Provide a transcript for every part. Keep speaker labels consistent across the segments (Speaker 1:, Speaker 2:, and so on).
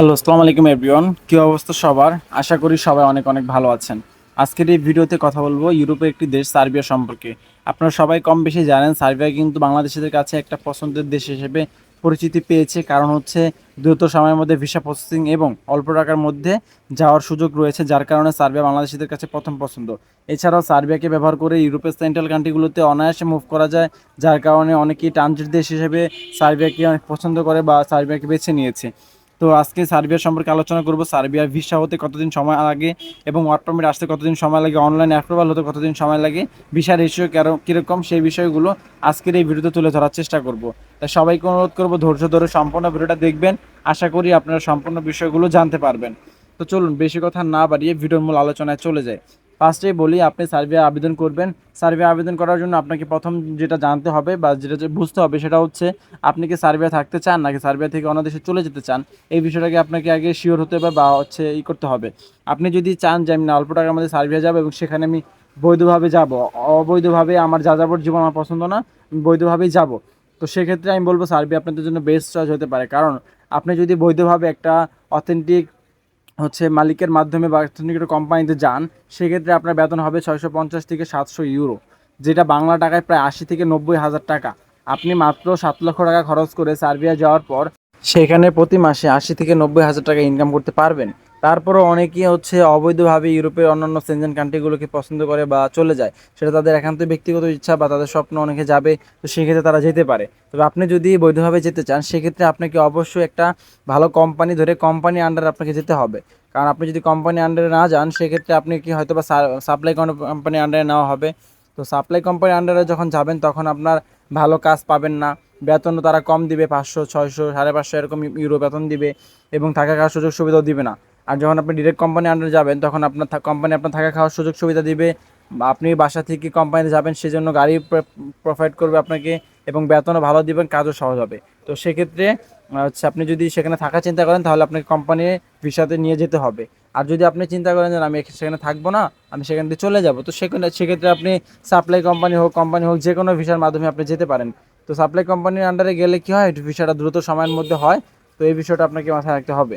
Speaker 1: Hello, আসসালামু আলাইকুম everyone কি অবস্থা সবার? আশা করি সবাই অনেক অনেক ভালো আছেন। আজকের এই ভিডিওতে কথা বলব ইউরোপের একটি দেশ, সার্বিয়া সম্পর্কে। আপনারা সবাই কম বেশি জানেন, সার্বিয়া কিন্তু বাংলাদেশিদের কাছে একটা পছন্দের দেশ হিসেবে পরিচিতি পেয়েছে। কারণ হচ্ছে দ্রুত সময়ের মধ্যে ভিসা প্রসেসিং এবং অল্প টাকার মধ্যে যাওয়ার সুযোগ রয়েছে, যার কারণে সার্বিয়া বাংলাদেশিদের কাছে প্রথম পছন্দ। এছাড়াও সার্বিয়াকে ব্যবহার করে ইউরোপের সেন্ট্রাল কান্ট্রিগুলোতে অনায়াসে মুভ করা যায়, যার কারণে অনেকেই ট্রানজিট দেশ হিসেবে সার্বিয়াকে অনেক পছন্দ করে বা সার্বিয়াকে বেছে নিয়েছে। তো আজকে সার্বিয়া সম্পর্কে আলোচনা করব। সার্বিয়ার ভিসা হতে কতদিন সময় লাগে এবং ওয়ার্ক পারমিট আসতে কতদিন সময় লাগে? অনলাইন অ্যাপ্রুভাল হতে কতদিন সময় লাগে? ভিসা রেশিও কীরকম? সেই বিষয়গুলো আজকের এই ভিডিওতে তুলে ধরার চেষ্টা করব। তাই সবাইকে অনুরোধ করব, ধৈর্য ধরে সম্পূর্ণ ভিডিওটা দেখবেন। আশা করি আপনারা সম্পূর্ণ বিষয়গুলো জানতে পারবেন। তো চলুন, বেশি কথা না বাড়িয়ে ভিডিওর মূল আলোচনায় চলে যায় ফার্স্টেই বলি, আপনি সার্ভে আবেদন করবেন। সার্ভে আবেদন করার জন্য আপনাকে প্রথম যেটা জানতে হবে বা যেটা যে বুঝতে হবে সেটা হচ্ছে, আপনি কি সার্ভে থাকতে চান নাকি সার্ভে থেকে অন্য দেশে চলে যেতে চান? এই বিষয়টাকে আপনাকে আগে শিওর হতে হবে বা হচ্ছে ই করতে হবে। আপনি যদি চান যে আমি না অল্প টাকার মধ্যে সার্ভে যাব এবং সেখানে আমি বৈধভাবে যাব, অবৈধভাবে আমার যাযাবর জীবন আমার পছন্দ না, আমি বৈধভাবেই যাব। তো সেক্ষেত্রে আমি বলব সার্ভে আপনাদের জন্য বেস্ট চয়েস হতে পারে। কারণ আপনি যদি বৈধভাবে একটা অথেন্টিক হচ্ছে মালিকের মাধ্যমে বা নিকট কোম্পানিতে যান, সেক্ষেত্রে আপনার বেতন হবে ছয়শো পঞ্চাশ থেকে সাতশো ইউরো, যেটা বাংলা টাকায় প্রায় আশি থেকে নব্বই হাজার টাকা। আপনি মাত্র সাত লক্ষ টাকা খরচ করে সার্বিয়া যাওয়ার পর, সেখানে প্রতি মাসে আশি থেকে নব্বই হাজার টাকা ইনকাম করতে পারবেন। তারপরও অনেকেই হচ্ছে অবৈধভাবে ইউরোপের অন্যান্য সেনজেন কান্ট্রিগুলোকে পছন্দ করে বা চলে যায়। সেটা তাদের একান্ত ব্যক্তিগত ইচ্ছা বা তাদের স্বপ্ন অনেকে যাবে, তো সেক্ষেত্রে তারা যেতে পারে। তবে আপনি যদি বৈধভাবে যেতে চান, সেক্ষেত্রে আপনাকে অবশ্যই একটা ভালো কোম্পানি ধরে কোম্পানি আন্ডারে আপনাকে যেতে হবে। কারণ আপনি যদি কোম্পানি আন্ডারে না যান, সেক্ষেত্রে আপনি কি হয়তো বা সাপ্লাই কোম্পানি আন্ডারে নেওয়া হবে। তো সাপ্লাই কোম্পানি আন্ডারে যখন যাবেন, তখন আপনার ভালো কাজ পাবেন না। বেতনও তারা কম দিবে, পাঁচশো, ছয়শো, সাড়ে পাঁচশো এরকম ইউরো বেতন দিবে এবং থাকা খাওয়ার সুযোগ সুবিধাও দিবে না। আর যখন আপনি ডিরেক্ট কোম্পানি আন্ডারে যাবেন, তখন আপনার কোম্পানি আপনার থাকা খাওয়ার সুযোগ সুবিধা দিবে। আপনি বাসা থেকে কোম্পানিতে যাবেন, সেজন্য গাড়ি প্রোভাইড করবে আপনাকে এবং বেতনও ভালো দিবেন, কাজও সহজ হবে। তো সেক্ষেত্রে হচ্ছে আপনি যদি সেখানে থাকা চিন্তা করেন, তাহলে আপনাকে কোম্পানি ভিসাতে নিয়ে যেতে হবে। আর যদি আপনি চিন্তা করেন যে আমি সেখানে থাকব না, আমি সেখান থেকে চলে যাব, তো সেখানে সেক্ষেত্রে আপনি সাপ্লাই কোম্পানি হোক কোম্পানি হোক, যে কোনো ভিসার মাধ্যমে আপনি যেতে পারেন। তো সাপ্লাই কোম্পানির আন্ডারে গেলে কী হয়? ভিসাটা দ্রুত সময়ের মধ্যে হয়, তো এই বিষয়টা আপনাকে মাথায় রাখতে হবে।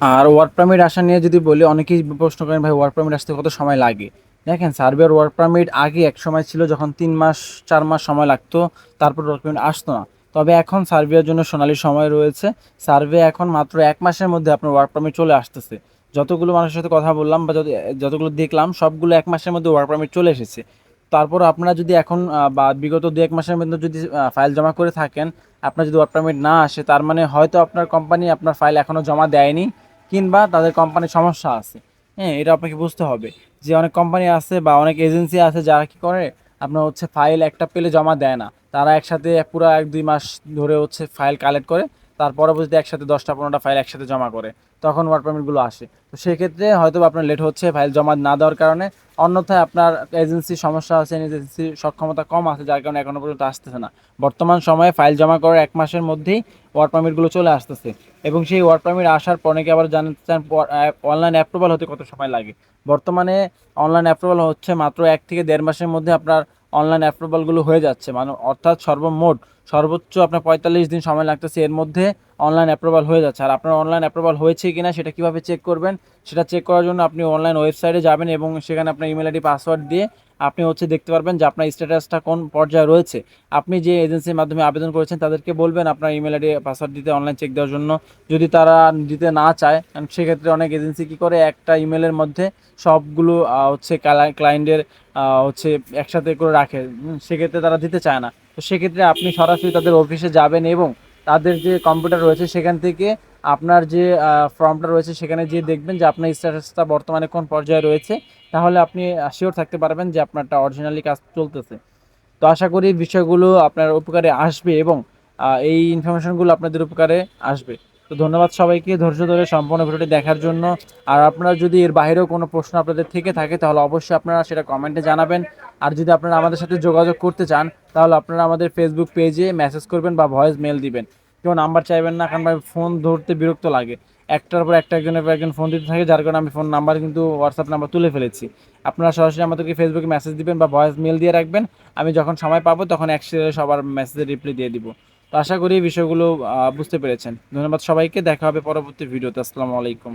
Speaker 1: আর ওয়ার্ক পারমিট আসা নিয়ে যদি বলি, অনেকেই প্রশ্ন করেন, ভাই ওয়ার্ক পারমিট আসতে কত সময় লাগে? দেখেন সার্বিয়ার ওয়ার্ক পারমিট আগে এক সময় ছিল যখন তিন মাস, চার মাস সময় লাগতো, তারপর ওয়ার্ক পারমিট আসতো না। তবে এখন সার্বিয়ার জন্য সোনালি সময় রয়েছে। সার্ভে এখন মাত্র এক মাসের মধ্যে আপনার ওয়ার্ক পারমিট চলে আসতেছে। যতগুলো মানুষের সাথে কথা বললাম বা যত যতগুলো দেখলাম, সবগুলো এক মাসের মধ্যে ওয়ার্ক পারমিট চলে এসেছে। তারপর আপনারা যদি এখন বা বিগত দু এক মাসের মধ্যে যদি ফাইল জমা করে থাকেন, আপনার যদি ওয়ার্ক পারমিট না আসে, তার মানে হয়তো আপনার কোম্পানি আপনার ফাইল এখনও জমা দেয়নি। কিংবা তাদের কোম্পানির সমস্যা আছে। হ্যাঁ এটা আপনাকে বুঝতে হবে যে অনেক কোম্পানি আছে বা অনেক এজেন্সি আছে যারা কি করে, আপনার হচ্ছে ফাইল একটা পেলে জমা দেয় না। তারা একসাথে পুরো এক দুই মাস ধরে হচ্ছে ফাইল কালেক্ট করে, তার পরবর্তীতে একসাথে দশটা, পনেরোটা ফাইল একসাথে জমা করে। তখন ওয়ার্ক পারমিটগুলো আসে। তো সেক্ষেত্রে হয়তো আপনার লেট হচ্ছে, ফাইল জমা না দেওয়ার কারণে অন্যথায় আপনার এজেন্সির সমস্যা আছে এজেন্সির সক্ষমতা কম আছে, যার কারণে এখনও পর্যন্ত আসতেছে না। বর্তমান সময়ে ফাইল জমা করার এক মাসের মধ্যেই ওয়ার্ক পারমিটগুলো চলে আসতেছে। এবং সেই ওয়ার্ক পারমিট আসার পর অনেকে আবার জানতে চান অনলাইন অ্যাপ্রুভাল হতে কত সময় লাগে? বর্তমানে অনলাইন অ্যাপ্রুভাল হচ্ছে মাত্র এক থেকে দেড় মাসের মধ্যে আপনার অনলাইন অ্যাপ্রুভালগুলো হয়ে যাচ্ছে। মানে অর্থাৎ সর্বমোট, সর্বোচ্চ আপনার পঁয়তাল্লিশ দিন সময় লাগতেছে, এর মধ্যে অনলাইন অ্যাপ্রুভাল হয়ে যাচ্ছে। আর আপনার অনলাইন অ্যাপ্রুভাল হয়েছে কিনা সেটা কীভাবে চেক করবেন, সেটা চেক করার জন্য আপনি অনলাইন ওয়েবসাইটে যাবেন এবং সেখানে আপনার ইমেল আইডি পাসওয়ার্ড দিয়ে আপনি হচ্ছে দেখতে পারবেন যে আপনার স্ট্যাটাসটা কোন পর্যায়ে রয়েছে। আপনি যে এজেন্সির মাধ্যমে আবেদন করেছেন, তাদেরকে বলবেন আপনার ইমেল আইডি পাসওয়ার্ড দিতে অনলাইন চেক দেওয়ার জন্য। যদি তারা দিতে না চায় সেক্ষেত্রে অনেক এজেন্সি কী করে, একটা ইমেলের মধ্যে সবগুলো হচ্ছে ক্লায়েন্টের হচ্ছে একসাথে করে রাখে। সেক্ষেত্রে তারা দিতে চায় না। তো সেক্ষেত্রে আপনি সরাসরি তাদের অফিসে যাবেন এবং তাদের যে কম্পিউটার রয়েছে, সেখান থেকে আপনার যে ফর্মটা রয়েছে সেখানে যে দেখবেন যে আপনার স্ট্যাটাসটা বর্তমানে কোন পর্যায়ে রয়েছে। তাহলে আপনি শিওর থাকতে পারবেন যে আপনারটা অরিজিনালি কাজ চলতেছে। তো আশা করি বিষয়গুলো আপনার উপকারে আসবে এবং এই ইনফরমেশনগুলো আপনাদের উপকারে আসবে। তো ধন্যবাদ সবাইকে, ধৈর্য ধরে সম্পূর্ণ ভিডিওটি দেখার জন্য। আর আপনারা যদি এর বাইরেও কোনো প্রশ্ন আপনাদের থেকে থাকে, তাহলে অবশ্যই আপনারা সেটা কমেন্টে জানাবেন। আর যদি আপনারা আমাদের সাথে যোগাযোগ করতে চান, তাহলে আপনারা আমাদের ফেসবুক পেজে মেসেজ করবেন বা ভয়েস মেল দিবেন। কেউ নাম্বার চাইবেন না, কারণ ভাই ফোন ধরতে বিরক্ত লাগে। একটার পর একটা একজনের পর একজন ফোন দিতে থাকে, যার কারণে আমি ফোন নাম্বার কিন্তু হোয়াটসঅ্যাপ নাম্বার তুলে ফেলেছি। আপনারা সরাসরি আমাদেরকে ফেসবুকে মেসেজ দিবেন বা ভয়েস মেল দিয়ে রাখবেন। আমি যখন সময় পাবো তখন একসাথে সবার মেসেজে রিপ্লাই দিয়ে দিব। তো আশা করি বিষয়গুলো বুঝতে পেরেছেন। ধন্যবাদ সবাইকে, দেখা হবে পরবর্তী ভিডিওতে। আসসালামু আলাইকুম।